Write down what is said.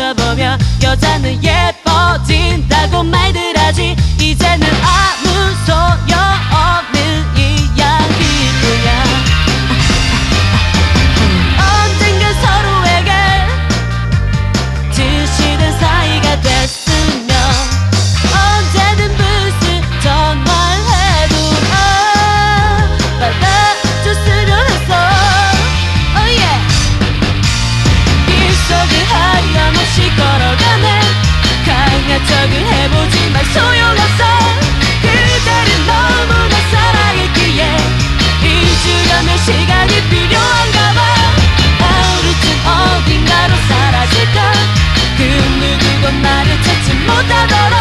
맞춰보면 여자는 예뻐진다고 말 다시 걸어가네. 강약적을 해보지만 소용없어. 그대를 너무나 사랑했기에 잊으려면 시간이 필요한가 봐. 하루쯤 어딘가로 사라질까? 그 누구도 나를 찾지 못하더라